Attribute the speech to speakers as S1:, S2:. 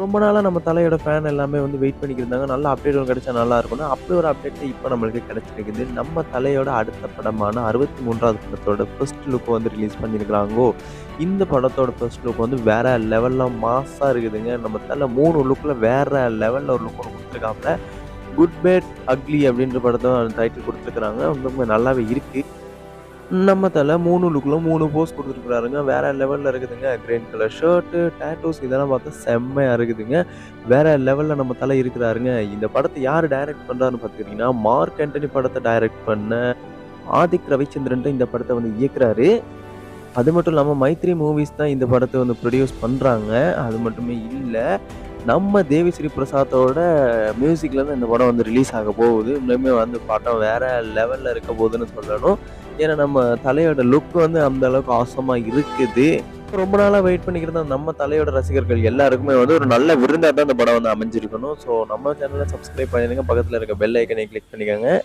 S1: ரொம்ப நாளாக நம்ம தலையோட ஃபேன் எல்லாமே வந்து வெயிட் பண்ணிக்கிருந்தாங்க நல்ல அப்டேட்கள் கிடைச்சா நல்லா இருக்கும்னு. அப்படி ஒரு அப்டேட் இப்போ நம்மளுக்கு கிடைச்சிருக்குது. நம்ம தலையோட அடுத்த படமான அறுபத்தி மூன்றாவது படத்தோட ஃபர்ஸ்ட் லுக் வந்து ரிலீஸ் பண்ணியிருக்கிறாங்கோ இந்த படத்தோட ஃபர்ஸ்ட் லுக் வந்து வேற லெவலில் மாஸாக இருக்குதுங்க. நம்ம தலை மூணு லுக்கில் வேற லெவலில் ஒரு லுக் ஒன்று கொடுத்துருக்காப்புல. குட் பேட் அக்லி அப்படின்ற படத்தை டைட்டில் கொடுத்துருக்குறாங்க. ரொம்ப நல்லாவே இருக்குது நம்ம தலை மூணு லுக்கில் மூணு போஸ் கொடுத்துருக்குறாருங்க. வேறு லெவலில் இருக்குதுங்க. கிரீன் கலர் ஷர்ட்டு டேட்டூஸ் இதெல்லாம் பார்த்தா செம்மையாக இருக்குதுங்க. வேறு லெவலில் நம்ம தலை இருக்கிறாருங்க. இந்த படத்தை யார் டைரக்ட் பண்ணுறாருன்னு பார்த்துக்கிட்டிங்கன்னா மார்க் ஆண்டனி படத்தை டைரக்ட் பண்ண ஆதிக் ரவிச்சந்திரன் இந்த படத்தை வந்து இயக்குறாரு. அது மட்டும் இல்லாமல் மைத்ரி மூவிஸ் தான் இந்த படத்தை வந்து ப்ரொடியூஸ் பண்ணுறாங்க அது மட்டுமே இல்லை நம்ம தேவி ஸ்ரீ பிரசாத்தோட மியூசிக்கில் தான் இந்த படம் வந்து ரிலீஸ் ஆக போகுது. இன்னுமே வந்து படம் வேறு லெவலில் இருக்க போகுதுன்னு சொல்லணும். ஏன்னா நம்ம தலையோட லுக் வந்து அந்த அளவுக்கு ஆசமாக இருக்குது. ரொம்ப நாளாக வெயிட் பண்ணிக்கிறது நம்ம தலையோட ரசிகர்கள் எல்லாருக்குமே வந்து ஒரு நல்ல விருந்தாக தான் இந்த படம் வந்து அமைஞ்சிருக்கணும். ஸோ நம்ம சேனலை சப்ஸ்கிரைப் பண்ணிடுங்க. பக்கத்தில் இருக்க பெல் ஐக்கனை கிளிக் பண்ணிக்கோங்க.